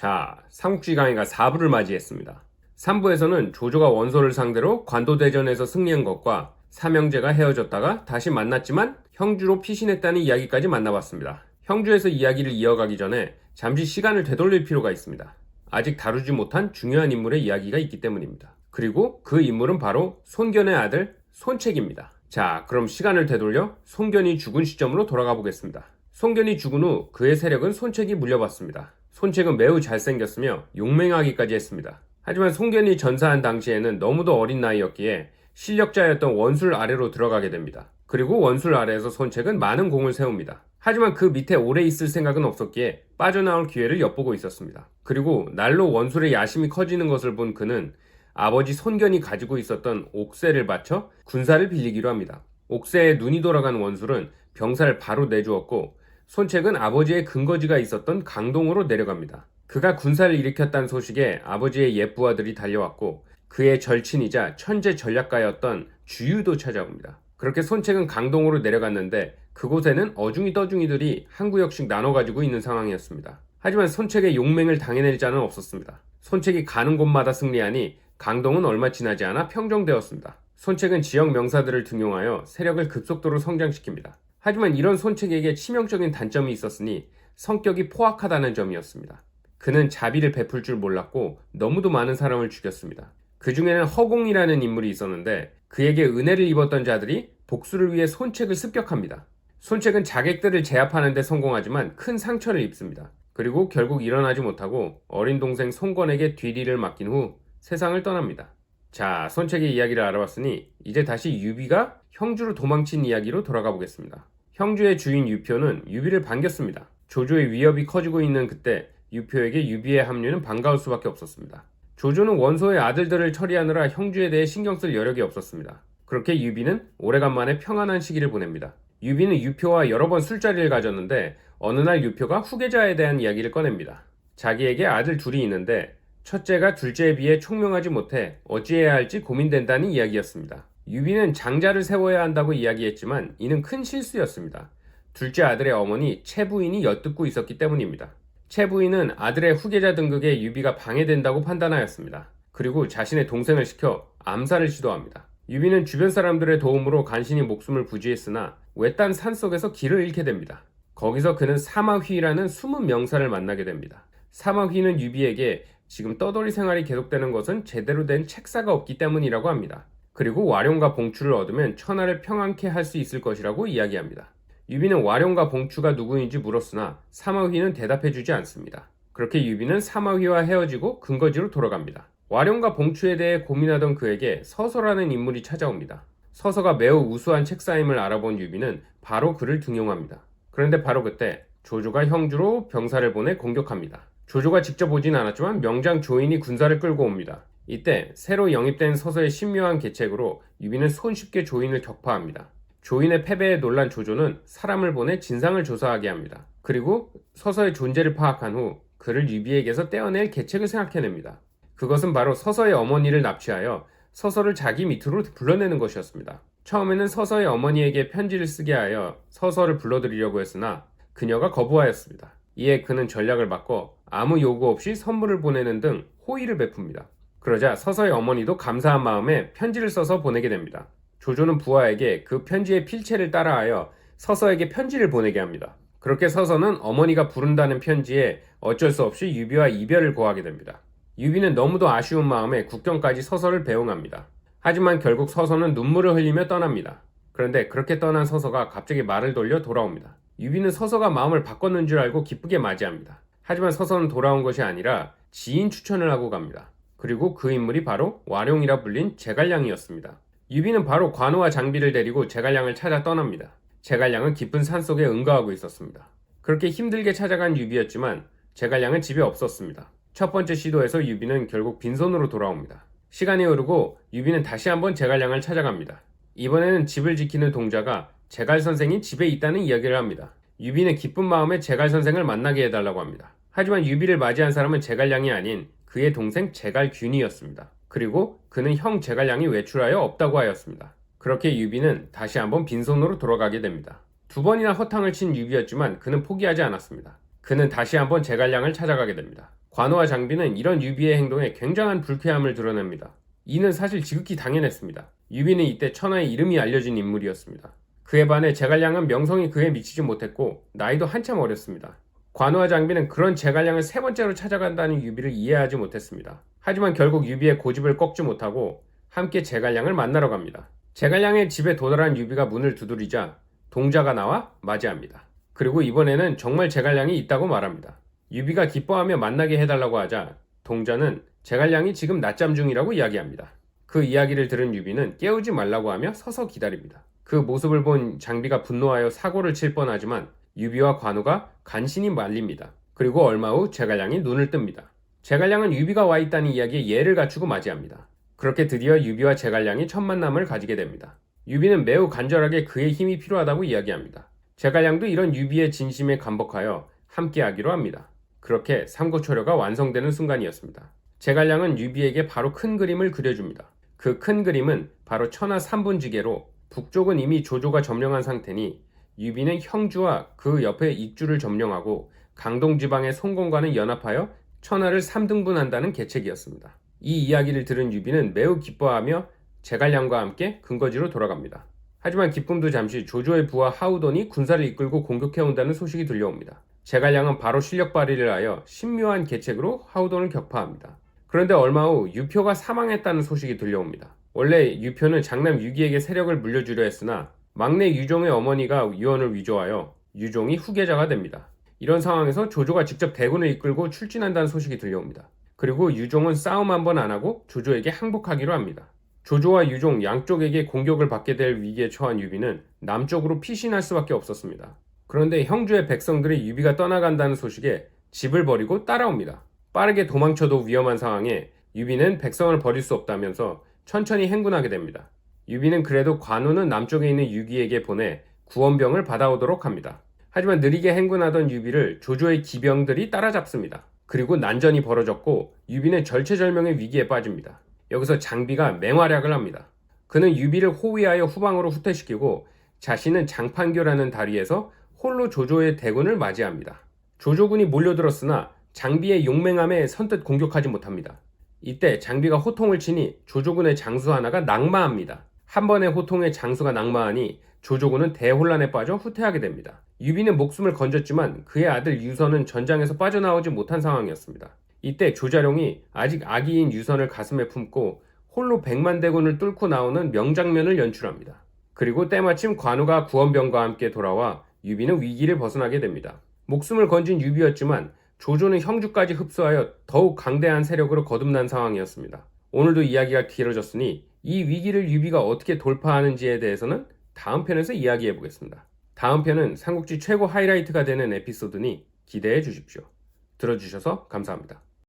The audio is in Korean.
자, 삼국지 강의가 4부를 맞이했습니다. 3부에서는 조조가 원소를 상대로 관도대전에서 승리한 것과 삼형제가 헤어졌다가 다시 만났지만 형주로 피신했다는 이야기까지 만나봤습니다. 형주에서 이야기를 이어가기 전에 잠시 시간을 되돌릴 필요가 있습니다. 아직 다루지 못한 중요한 인물의 이야기가 있기 때문입니다. 그리고 그 인물은 바로 손견의 아들 손책입니다. 자, 그럼 시간을 되돌려 손견이 죽은 시점으로 돌아가 보겠습니다. 손견이 죽은 후 그의 세력은 손책이 물려받습니다. 손책은 매우 잘생겼으며 용맹하기까지 했습니다. 하지만 손견이 전사한 당시에는 너무도 어린 나이였기에 실력자였던 원술 아래로 들어가게 됩니다. 그리고 원술 아래에서 손책은 많은 공을 세웁니다. 하지만 그 밑에 오래 있을 생각은 없었기에 빠져나올 기회를 엿보고 있었습니다. 그리고 날로 원술의 야심이 커지는 것을 본 그는 아버지 손견이 가지고 있었던 옥새를 바쳐 군사를 빌리기로 합니다. 옥새에 눈이 돌아간 원술은 병사를 바로 내주었고 손책은 아버지의 근거지가 있었던 강동으로 내려갑니다. 그가 군사를 일으켰다는 소식에 아버지의 옛부하들이 달려왔고 그의 절친이자 천재 전략가였던 주유도 찾아옵니다. 그렇게 손책은 강동으로 내려갔는데 그곳에는 어중이 떠중이들이 한 구역씩 나눠 가지고 있는 상황이었습니다. 하지만 손책의 용맹을 당해낼 자는 없었습니다. 손책이 가는 곳마다 승리하니 강동은 얼마 지나지 않아 평정되었습니다. 손책은 지역 명사들을 등용하여 세력을 급속도로 성장시킵니다. 하지만 이런 손책에게 치명적인 단점이 있었으니 성격이 포악하다는 점이었습니다. 그는 자비를 베풀 줄 몰랐고 너무도 많은 사람을 죽였습니다. 그 중에는 허공이라는 인물이 있었는데 그에게 은혜를 입었던 자들이 복수를 위해 손책을 습격합니다. 손책은 자객들을 제압하는 데 성공하지만 큰 상처를 입습니다. 그리고 결국 일어나지 못하고 어린 동생 송건에게 뒤리를 맡긴 후 세상을 떠납니다. 자, 손책의 이야기를 알아봤으니 이제 다시 유비가 형주로 도망친 이야기로 돌아가 보겠습니다. 형주의 주인 유표는 유비를 반겼습니다. 조조의 위협이 커지고 있는 그때 유표에게 유비의 합류는 반가울 수밖에 없었습니다. 조조는 원소의 아들들을 처리하느라 형주에 대해 신경 쓸 여력이 없었습니다. 그렇게 유비는 오래간만에 평안한 시기를 보냅니다. 유비는 유표와 여러 번 술자리를 가졌는데 어느 날 유표가 후계자에 대한 이야기를 꺼냅니다. 자기에게 아들 둘이 있는데 첫째가 둘째에 비해 총명하지 못해 어찌해야 할지 고민된다는 이야기였습니다. 유비는 장자를 세워야 한다고 이야기했지만 이는 큰 실수였습니다. 둘째 아들의 어머니 채 부인이 엿듣고 있었기 때문입니다. 채 부인은 아들의 후계자 등극에 유비가 방해된다고 판단하였습니다. 그리고 자신의 동생을 시켜 암살을 시도합니다. 유비는 주변 사람들의 도움으로 간신히 목숨을 부지했으나 외딴 산속에서 길을 잃게 됩니다. 거기서 그는 사마휘라는 숨은 명사를 만나게 됩니다. 사마휘는 유비에게 지금 떠돌이 생활이 계속되는 것은 제대로 된 책사가 없기 때문이라고 합니다. 그리고 와룡과 봉추를 얻으면 천하를 평안케 할 수 있을 것이라고 이야기합니다. 유비는 와룡과 봉추가 누구인지 물었으나 사마휘는 대답해주지 않습니다. 그렇게 유비는 사마휘와 헤어지고 근거지로 돌아갑니다. 와룡과 봉추에 대해 고민하던 그에게 서서라는 인물이 찾아옵니다. 서서가 매우 우수한 책사임을 알아본 유비는 바로 그를 등용합니다. 그런데 바로 그때 조조가 형주로 병사를 보내 공격합니다. 조조가 직접 오진 않았지만 명장 조인이 군사를 끌고 옵니다. 이때 새로 영입된 서서의 신묘한 계책으로 유비는 손쉽게 조인을 격파합니다. 조인의 패배에 놀란 조조는 사람을 보내 진상을 조사하게 합니다. 그리고 서서의 존재를 파악한 후 그를 유비에게서 떼어낼 계책을 생각해냅니다. 그것은 바로 서서의 어머니를 납치하여 서서를 자기 밑으로 불러내는 것이었습니다. 처음에는 서서의 어머니에게 편지를 쓰게 하여 서서를 불러들이려고 했으나 그녀가 거부하였습니다. 이에 그는 전략을 바꿔 아무 요구 없이 선물을 보내는 등 호의를 베풉니다. 그러자 서서의 어머니도 감사한 마음에 편지를 써서 보내게 됩니다. 조조는 부하에게 그 편지의 필체를 따라하여 서서에게 편지를 보내게 합니다. 그렇게 서서는 어머니가 부른다는 편지에 어쩔 수 없이 유비와 이별을 고하게 됩니다. 유비는 너무도 아쉬운 마음에 국경까지 서서를 배웅합니다. 하지만 결국 서서는 눈물을 흘리며 떠납니다. 그런데 그렇게 떠난 서서가 갑자기 말을 돌려 돌아옵니다. 유비는 서서가 마음을 바꿨는 줄 알고 기쁘게 맞이합니다. 하지만 서서는 돌아온 것이 아니라 지인 추천을 하고 갑니다. 그리고 그 인물이 바로 와룡이라 불린 제갈량이었습니다. 유비는 바로 관우와 장비를 데리고 제갈량을 찾아 떠납니다. 제갈량은 깊은 산속에 응가하고 있었습니다. 그렇게 힘들게 찾아간 유비였지만 제갈량은 집에 없었습니다. 첫 번째 시도에서 유비는 결국 빈손으로 돌아옵니다. 시간이 흐르고 유비는 다시 한번 제갈량을 찾아갑니다. 이번에는 집을 지키는 동자가 제갈 선생이 집에 있다는 이야기를 합니다. 유비는 기쁜 마음에 제갈 선생을 만나게 해달라고 합니다. 하지만 유비를 맞이한 사람은 제갈량이 아닌 그의 동생 제갈균이었습니다. 그리고 그는 형 제갈량이 외출하여 없다고 하였습니다. 그렇게 유비는 다시 한번 빈손으로 돌아가게 됩니다. 두 번이나 허탕을 친 유비였지만 그는 포기하지 않았습니다. 그는 다시 한번 제갈량을 찾아가게 됩니다. 관우와 장비는 이런 유비의 행동에 굉장한 불쾌함을 드러냅니다. 이는 사실 지극히 당연했습니다. 유비는 이때 천하의 이름이 알려진 인물이었습니다. 그에 반해 제갈량은 명성이 그에 미치지 못했고 나이도 한참 어렸습니다. 관우와 장비는 그런 제갈량을 세 번째로 찾아간다는 유비를 이해하지 못했습니다. 하지만 결국 유비의 고집을 꺾지 못하고 함께 제갈량을 만나러 갑니다. 제갈량의 집에 도달한 유비가 문을 두드리자 동자가 나와 맞이합니다. 그리고 이번에는 정말 제갈량이 있다고 말합니다. 유비가 기뻐하며 만나게 해달라고 하자 동자는 제갈량이 지금 낮잠 중이라고 이야기합니다. 그 이야기를 들은 유비는 깨우지 말라고 하며 서서 기다립니다. 그 모습을 본 장비가 분노하여 사고를 칠 뻔하지만 유비와 관우가 간신히 말립니다. 그리고 얼마 후 제갈량이 눈을 뜹니다. 제갈량은 유비가 와 있다는 이야기에 예를 갖추고 맞이합니다. 그렇게 드디어 유비와 제갈량이 첫 만남을 가지게 됩니다. 유비는 매우 간절하게 그의 힘이 필요하다고 이야기합니다. 제갈량도 이런 유비의 진심에 감복하여 함께하기로 합니다. 그렇게 삼고초려가 완성되는 순간이었습니다. 제갈량은 유비에게 바로 큰 그림을 그려줍니다. 그 큰 그림은 바로 천하 3분지계로 북쪽은 이미 조조가 점령한 상태니 유비는 형주와 그 옆에 익주를 점령하고 강동 지방의 송공과는 연합하여 천하를 3등분한다는 계책이었습니다. 이 이야기를 들은 유비는 매우 기뻐하며 제갈량과 함께 근거지로 돌아갑니다. 하지만 기쁨도 잠시 조조의 부하 하우돈이 군사를 이끌고 공격해온다는 소식이 들려옵니다. 제갈량은 바로 실력 발휘를 하여 신묘한 계책으로 하우돈을 격파합니다. 그런데 얼마 후 유표가 사망했다는 소식이 들려옵니다. 원래 유표는 장남 유기에게 세력을 물려주려 했으나 막내 유종의 어머니가 유언을 위조하여 유종이 후계자가 됩니다. 이런 상황에서 조조가 직접 대군을 이끌고 출진한다는 소식이 들려옵니다. 그리고 유종은 싸움 한 번 안 하고 조조에게 항복하기로 합니다. 조조와 유종 양쪽에게 공격을 받게 될 위기에 처한 유비는 남쪽으로 피신할 수밖에 없었습니다. 그런데 형주의 백성들이 유비가 떠나간다는 소식에 집을 버리고 따라옵니다. 빠르게 도망쳐도 위험한 상황에 유비는 백성을 버릴 수 없다면서 천천히 행군하게 됩니다. 유비는 그래도 관우는 남쪽에 있는 유기에게 보내 구원병을 받아오도록 합니다. 하지만 느리게 행군하던 유비를 조조의 기병들이 따라잡습니다. 그리고 난전이 벌어졌고 유비는 절체절명의 위기에 빠집니다. 여기서 장비가 맹활약을 합니다. 그는 유비를 호위하여 후방으로 후퇴시키고 자신은 장판교라는 다리에서 홀로 조조의 대군을 맞이합니다. 조조군이 몰려들었으나 장비의 용맹함에 선뜻 공격하지 못합니다. 이때 장비가 호통을 치니 조조군의 장수 하나가 낙마합니다. 한 번의 호통에 장수가 낙마하니 조조군은 대혼란에 빠져 후퇴하게 됩니다. 유비는 목숨을 건졌지만 그의 아들 유선은 전장에서 빠져나오지 못한 상황이었습니다. 이때 조자룡이 아직 아기인 유선을 가슴에 품고 홀로 백만 대군을 뚫고 나오는 명장면을 연출합니다. 그리고 때마침 관우가 구원병과 함께 돌아와 유비는 위기를 벗어나게 됩니다. 목숨을 건진 유비였지만 조조는 형주까지 흡수하여 더욱 강대한 세력으로 거듭난 상황이었습니다. 오늘도 이야기가 길어졌으니 이 위기를 유비가 어떻게 돌파하는지에 대해서는 다음 편에서 이야기해 보겠습니다. 다음 편은 삼국지 최고 하이라이트가 되는 에피소드니 기대해 주십시오. 들어주셔서 감사합니다.